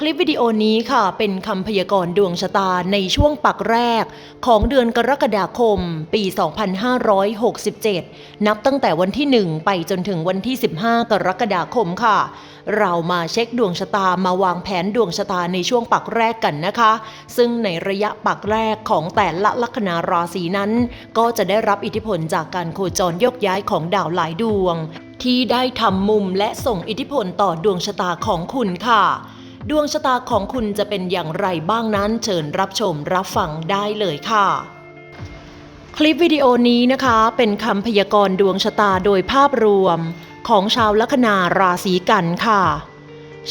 คลิปวิดีโอนี้ค่ะเป็นคำพยากรณ์ดวงชะตาในช่วงปักแรก ของเดือนกรกฎาคม ปี 2567 นับตั้งแต่วันที่ 1 ไปจนถึงวันที่ 15 กรกฎาคมค่ะ เรามาเช็คดวงชะตามาวางแผนดวงชะตาในช่วงปักแรกกันนะคะ ซึ่งในระยะปักแรกของแต่ละลัคนาราศีนั้น ก็จะได้รับอิทธิพลจากการโคจรยกย้ายของดาวหลายดวง ที่ได้ทำมุมและส่งอิทธิพลต่อดวงชะตาของคุณค่ะ ดวงชะตาของคุณจะเป็นอย่างไรบ้างนั้น เชิญรับชมรับฟังได้เลยค่ะ คลิปวิดีโอนี้นะคะ เป็นคำพยากรณ์ดวงชะตาโดยภาพรวม ของชาวลัคนาราศีกันค่ะ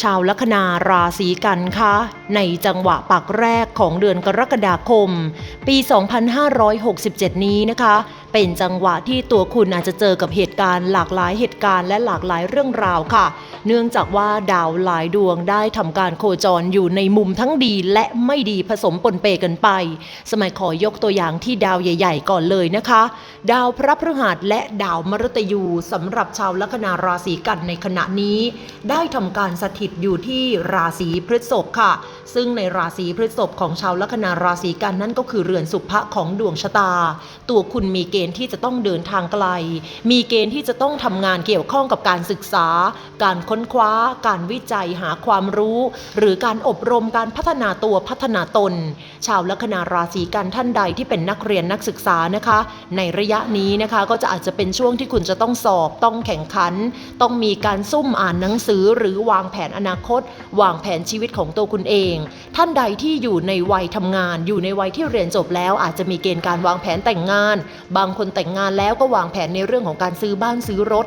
ชาวลัคนาราศีกันคะในจังหวะปักแรกของเดือนกรกฎาคม ปี 2567 นี้นะคะ เป็นจังหวะที่ตัวคุณอาจจะเจอกับเหตุการณ์ หลากหลายเหตุการณ์และหลากหลายเรื่องราวค่ะ เนื่องจากว่าดาวหลายดวงได้ทำการโคจรอยู่ในมุมทั้งดีและไม่ดีผสมปนเปกันไป สมัยขอยกตัวอย่างที่ดาวใหญ่ ๆ ก่อนเลยนะคะ ดาวพระพฤหัสและดาวมฤตยูสำหรับชาวลัคนาราศีกันในขณะนี้ ได้ทำการสถิตอยู่ที่ราศีพฤษภค่ะ ซึ่งในราศีพฤษภของชาวลัคนาราศีกันนั่นก็คือเรือนสุภะของดวงชะตา ตัวคุณมีเกณฑ์ที่จะต้องเดินทางไกล มีเกณฑ์ที่จะต้องทำงานเกี่ยวข้องกับการศึกษา การค้นคว้า การวิจัยหาความรู้ หรือการอบรมการพัฒนาตัวพัฒนาตน ชาวลัคนาราศีกันท่านใดที่เป็นนักเรียนนักศึกษานะคะ ในระยะนี้นะคะก็จะอาจจะเป็นช่วงที่คุณจะต้องสอบต้องแข่งขัน ต้องมีการซุ่มอ่านหนังสือหรือวางแผนอนาคต วางแผนชีวิตของตัวคุณเอง ท่านใดที่อยู่ในวัยทำงาน อยู่ในวัยที่เรียนจบแล้วอาจจะมีเกณฑ์การวางแผนแต่งงาน บางคนแต่งงานแล้วก็วางแผนในเรื่องของการซื้อบ้านซื้อรถ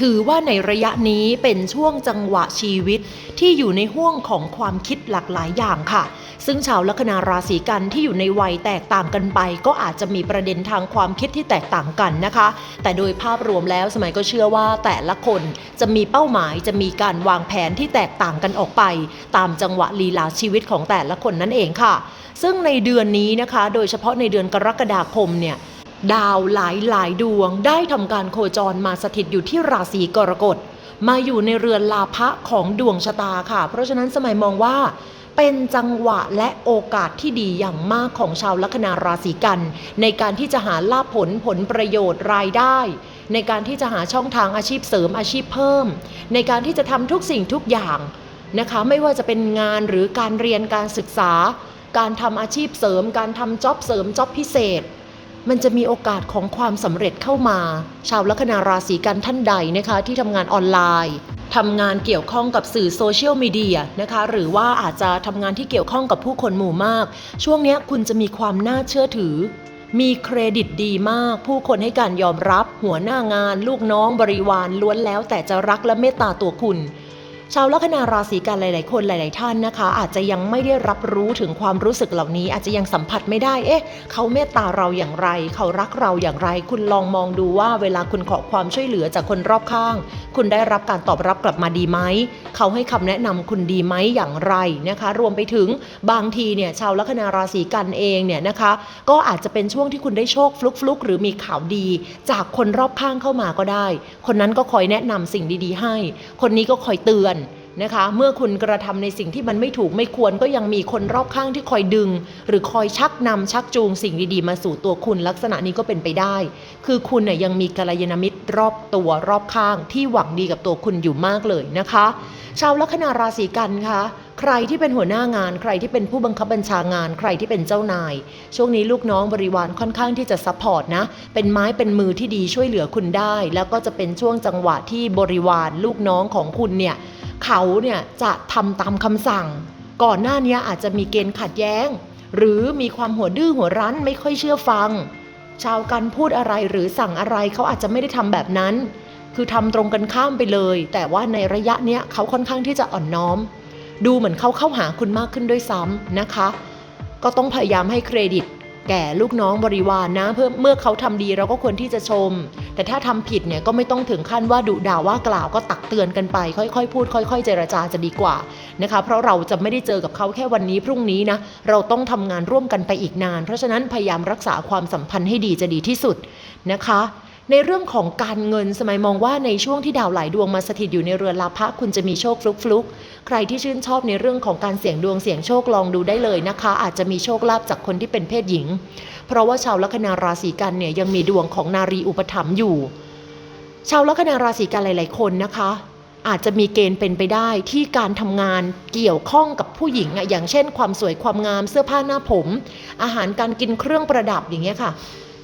ถือว่าในระยะนี้เป็นช่วงจังหวะชีวิต ที่อยู่ในห่วงของความคิดหลากหลายอย่างค่ะ ซึ่งชาวลัคนาราศีกันที่อยู่ในวัยแตกต่างกันไป ก็อาจจะมีประเด็นทางความคิดที่แตกต่างกันนะคะ แต่โดยภาพรวมแล้วสมัยก็เชื่อว่าแต่ละคนจะมีเป้าหมายจะมีการวางแผนที่แตกต่างกันออกไป ตามจังหวะลีลาชีวิตของแต่ละคนนั่นเองค่ะ ซึ่งในเดือนนี้นะคะ โดยเฉพาะในเดือนกรกฎาคมเนี่ย ดาวหลายหลายดวงได้ทำการโคจรมาสถิตอยู่ที่ราศีกรกฎ มาอยู่ในเรือนลาภะของดวงชะตาค่ะ เพราะฉะนั้นสมัยมองว่าเป็นจังหวะและโอกาสที่ดีอย่างมากของชาวลัคนาราศีกัน ในการที่จะหาลาภผลผลประโยชน์รายได้ ในการที่จะหาช่องทางอาชีพเสริมอาชีพเพิ่ม ในการที่จะทำทุกสิ่งทุกอย่างนะคะไม่ว่าจะเป็นงานหรือการเรียนการศึกษา การทำอาชีพเสริม การทำจ็อบเสริมจ็อบพิเศษ มันจะมีโอกาสของความสำเร็จเข้ามา ชาวลัคนาราศีกันท่านใดนะคะ ที่ทำงานออนไลน์ทำงานเกี่ยวข้องกับสื่อโซเชียลมีเดียนะคะหรือว่าอาจจะทำงานที่เกี่ยวข้องกับผู้คนหมู่มาก ช่วงนี้คุณจะมีความน่าเชื่อถือ มีเครดิตดีมาก ผู้คนให้การยอมรับ หัวหน้างาน ลูกน้องบริวารล้วนแล้วแต่จะรักและเมตตาตัวคุณ ชาวลัคนาราศีกันหลาย ๆ คนหลาย ๆ ท่านนะคะ อาจจะยังไม่ได้รับรู้ถึงความรู้สึกเหล่านี้ อาจจะยังสัมผัสไม่ได้ เอ๊ะ เขาเมตตาเราอย่างไร เขารักเราอย่างไร คุณลองมองดูว่าเวลาคุณขอความช่วยเหลือจากคนรอบข้าง คุณได้รับการตอบรับกลับมาดีไหม เขาให้คำแนะนำคุณดีไหมอย่างไรนะคะ รวมไปถึงบางทีเนี่ยชาวลัคนาราศีกันเองเนี่ยนะคะ ก็อาจจะเป็นช่วงที่คุณได้โชคฟลุกฟลุกหรือมีข่าวดี จากคนรอบข้างเข้ามาก็ได้ คนนั้นก็คอยแนะนำสิ่งดี ๆ ให้ คนนี้ก็คอยเตือน นะคะ เมื่อคุณกระทำในสิ่งที่มันไม่ถูกไม่ควรก็ยังมีคนรอบข้างที่คอยดึง หรือคอยชักนำชักจูงสิ่งดีๆ มาสู่ตัวคุณลักษณะนี้ก็เป็นไปได้ คือคุณน่ยยังมีกัลยาณมิตรรอบตัวรอบข้างที่หวังดีกับตัวคุณอยู่มากเลยนะคะ ชาวลัคนาราศีกันคะใครที่เป็นหัวหน้างาน ใครที่เป็นผู้บังคับบัญชางาน ใครที่เป็นเจ้านาย ช่วงนี้ลูกน้องบริวารค่อนข้างที่จะซัพพอร์ตนะ เป็นไม้เป็นมือที่ดีช่วยเหลือคุณได้ แล้วก็จะเป็นช่วงจังหวะที่บริวารลูกน้องของคุณเนี่ย เขาเนี่ยจะทำตามคำสั่ง ก่อนหน้านี้อาจจะมีเกณฑ์ขัดแย้ง หรือมีความหัวดื้อหัวรั้นไม่ค่อยเชื่อฟัง ชาวกันพูดอะไรหรือสั่งอะไรเขาอาจจะไม่ได้ทำแบบนั้น คือทำตรงกันข้ามไปเลย แต่ว่าในระยะเนี้ยเขาค่อนข้างที่จะอ่อนน้อม ดูเหมือนเขาเข้าหาคุณมากขึ้นด้วยซ้ำนะคะ ก็ต้องพยายามให้เครดิต แก่ลูกน้องบริวารนะเพื่อเมื่อเขาทำดีเราก็ควรที่จะชม แต่ถ้าทำผิดเนี่ยก็ไม่ต้องถึงขั้นว่าดุด่าว่ากล่าวก็ตักเตือนกันไป ค่อยๆ พูด ค่อย ๆ เจรจาจะดีกว่านะคะ เพราะเราจะไม่ได้เจอกับเขาแค่วันนี้พรุ่งนี้นะเราต้องทำงานร่วมกันไปอีกนาน เพราะฉะนั้นพยายามรักษาความสัมพันธ์ให้ดีจะดีที่สุดนะคะ ในเรื่องของการเงินสมัยมองว่าในช่วงที่ดาวหลายดวงมาสถิตอยู่ในเรือนลาภะคุณจะมีโชคฟลุกๆใครที่ชื่นชอบในเรื่องของการเสี่ยงดวงเสี่ยงโชคลองดูได้เลยนะคะ อาจจะมีโชคลาภจากคนที่เป็นเพศหญิง เพราะว่าชาวลัคนาราศีกันเนี่ยยังมีดวงของนารีอุปถัมภ์อยู่ ชาวลัคนาราศีกันหลาย ๆ คนนะคะอาจจะมีเกณฑ์เป็นไปได้ที่การทำงานเกี่ยวข้องกับผู้หญิงอะอย่างเช่น ความสวยความงามเสื้อผ้าหน้าผม อาหารการกินเครื่องประดับอย่างเงี้ยค่ะ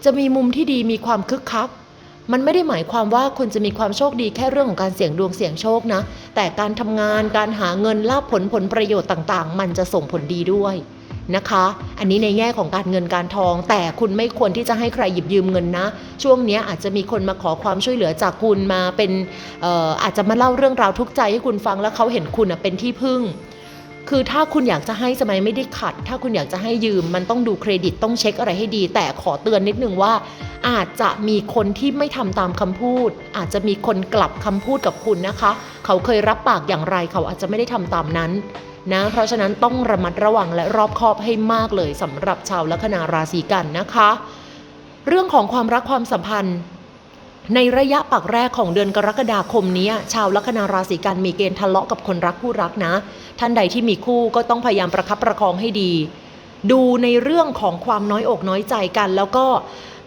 จะมีมุมที่ดีมีความคึกคัก มันไม่ได้หมายความว่าคุณจะมีความโชคดีแค่เรื่องของการเสี่ยงดวงเสี่ยงโชคนะ แต่การทำงานการหาเงินลาภผลผลประโยชน์ต่างๆ มันจะส่งผลดีด้วยนะคะ อันนี้ในแง่ของการเงินการทอง แต่คุณไม่ควรที่จะให้ใครหยิบยืมเงินนะ ช่วงนี้อาจจะมีคนมาขอความช่วยเหลือจากคุณมาเป็นอออาจจะมาเล่าเรื่องราวทุกข์ใจให้คุณฟังแล้วเขาเห็นคุณเป็นที่พึ่ง คือถ้าคุณอยากจะให้สมัยไม่ได้ขัด ถ้าคุณอยากจะให้ยืมมันต้องดูเครดิตต้องเช็คอะไรให้ดี แต่ขอเตือนนิดนึงว่า อาจจะมีคนที่ไม่ทำตามคำพูด อาจจะมีคนกลับคำพูดกับคุณนะคะ เขาเคยรับปากอย่างไรเขาอาจจะไม่ได้ทำตามนั้นนะเพราะฉะนั้นต้องระมัดระวังและรอบคอบให้มากเลยสำหรับชาวลัคนาราศีกันนะคะ เรื่องของความรักความสัมพันธ์ ในระยะปักแรกของเดือนกรกฎาคมนี้ ชาวลัคนาราศีกันมีเกณฑ์ทะเลาะกับคนรักคู่รักนะ ท่านใดที่มีคู่ก็ต้องพยายามประคับประคองให้ดี ดูในเรื่องของความน้อยอกน้อยใจกัน แล้วก็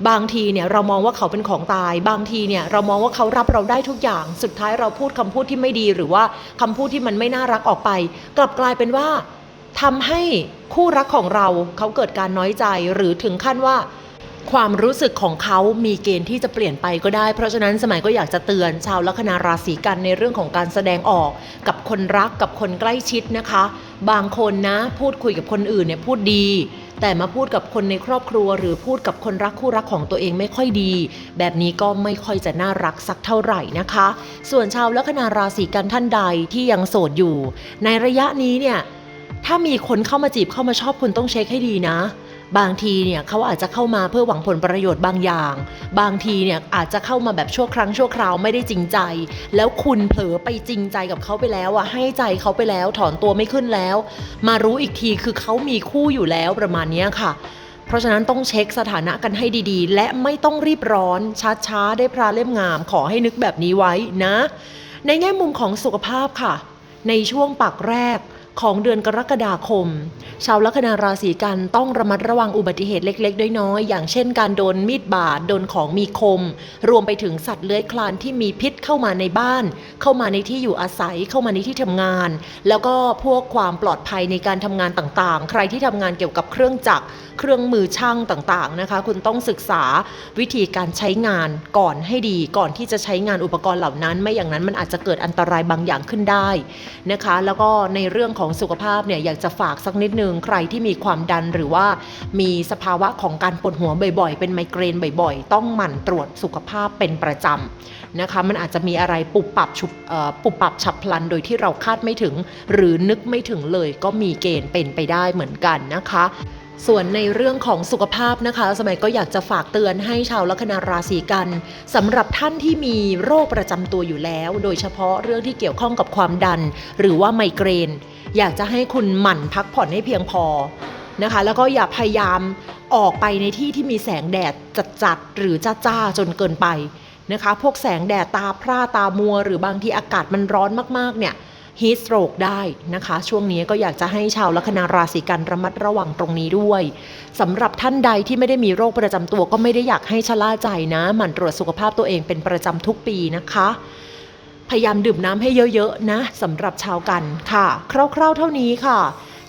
บางทีเนี่ยเรามองว่าเขาเป็นของตาย บางทีเนี่ยเรามองว่าเขารับเราได้ทุกอย่าง สุดท้ายเราพูดคำพูดที่ไม่ดีหรือว่าคำพูดที่มันไม่น่ารักออกไป กลับกลายเป็นว่าทำให้คู่รักของเราเขาเกิดการน้อยใจหรือถึงขั้นว่า ความรู้สึกของเขามีเกณฑ์ที่จะเปลี่ยนไปก็ได้ เพราะฉะนั้นสมัยก็อยากจะเตือนชาวลัคนาราศีกันในเรื่องของการแสดงออก กับคนรักกับคนใกล้ชิดนะคะ บางคนนะพูดคุยกับคนอื่นเนี่ยพูดดี แต่มาพูดกับคนในครอบครัว หรือพูดกับคนรักคู่รักของตัวเองไม่ค่อยดี แบบนี้ก็ไม่ค่อยจะน่ารักสักเท่าไหร่นะคะ ส่วนชาวลัคนาราศีกันท่านใดที่ยังโสดอยู่ ในระยะนี้เนี่ยถ้ามีคนเข้ามาจีบเข้ามาชอบคุณต้องเช็คให้ดีนะ บางทีเนี่ยเขาอาจจะเข้ามาเพื่อหวังผลประโยชน์บางอย่าง บางทีเนี่ยอาจจะเข้ามาแบบชั่วครั้งชั่วคราวไม่ได้จริงใจ แล้วคุณเผลอไปจริงใจกับเขาไปแล้วอะให้ใจเขาไปแล้วถอนตัวไม่ขึ้นแล้ว มารู้อีกทีคือเขามีคู่อยู่แล้วประมาณนี้ค่ะเพราะฉะนั้นต้องเช็คสถานะกันให้ดีๆ และไม่ต้องรีบร้อนช้าๆ ได้พระเล่มงาม ขอให้นึกแบบนี้ไว้นะ ในแง่มุมของสุขภาพค่ะ ในช่วงปักแรก ของเดือนกรกฎาคม ชาวลัคนาราศีกันต้องระมัดระวังอุบัติเหตุเล็กๆน้อยๆอย่างเช่นการโดนมีดบาดโดนของมีคม รวมไปถึงสัตว์เลื้อยคลานที่มีพิษเข้ามาในบ้าน เข้ามาในที่อยู่อาศัยเข้ามาในที่ทำงาน แล้วก็พวกความปลอดภัยในการทำงานต่างๆ ใครที่ทำงานเกี่ยวกับเครื่องจักรเครื่องมือช่างต่างๆนะคะ คุณต้องศึกษาวิธีการใช้งานก่อนให้ดีก่อนที่จะใช้งานอุปกรณ์เหล่านั้น ไม่อย่างนั้นมันอาจจะเกิดอันตรายบางอย่างขึ้นได้นะคะ แล้วก็ในเรื่องของสุขภาพเนี่ยอยากจะฝากสักนิดนึงใครที่มีความดันหรือว่ามีสภาวะของการปวดหัวบ่อยๆ เป็นไมเกรนบ่อยๆ ต้องหมั่นตรวจสุขภาพเป็นประจำนะคะมันอาจจะมีอะไรปุบปับฉุบปุบปับฉับพลันโดยที่เราคาดไม่ถึง หรือนึกไม่ถึงเลยก็มีเกณฑ์เป็นไปได้เหมือนกันนะคะส่วนในเรื่องของสุขภาพนะคะ สมัยก็อยากจะฝากเตือนให้ชาวลัคนาราศีกันสำหรับท่านที่มีโรคประจำตัวอยู่แล้ว โดยเฉพาะเรื่องที่เกี่ยวข้องกับความดัน หรือว่าไมเกรน อยากจะให้คุณหมั่นพักผ่อนให้เพียงพอนะคะ แล้วก็อย่าพยายามออกไปในที่ที่มีแสงแดดจัดๆหรือจ้าๆจนเกินไปนะคะ พวกแสงแดดตาพร่าตามัว หรือบางที่อากาศมันร้อนมากๆเนี่ยฮีสโตรกได้นะคะ ช่วงนี้ก็อยากจะให้ชาวลัคนาราศีกันระมัดระวังตรงนี้ด้วยสำหรับท่านใดที่ไม่ได้มีโรคประจำตัวก็ไม่ได้อยากให้ชะล่าใจนะ หมั่นตรวจสุขภาพตัวเองเป็นประจำทุกปีนะคะ พยายามดื่มน้ำให้เยอะๆนะสำหรับชาวกันค่ะ คร่าวๆเท่านี้ค่ะ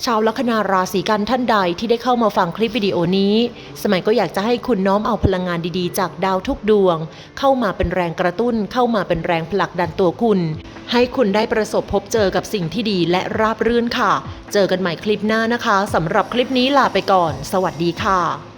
ชาวลัคนาราศีกันท่านใดที่ได้เข้ามาฟังคลิปวิดีโอนี้ สมัยก็อยากจะให้คุณน้อมเอาพลังงานดีๆ จากดาวทุกดวง เข้ามาเป็นแรงกระตุ้น เข้ามาเป็นแรงผลักดันตัวคุณ ให้คุณได้ประสบพบเจอกับสิ่งที่ดีและราบรื่นค่ะ เจอกันใหม่คลิปหน้านะคะสำหรับคลิปนี้ลาไปก่อน สวัสดีค่ะ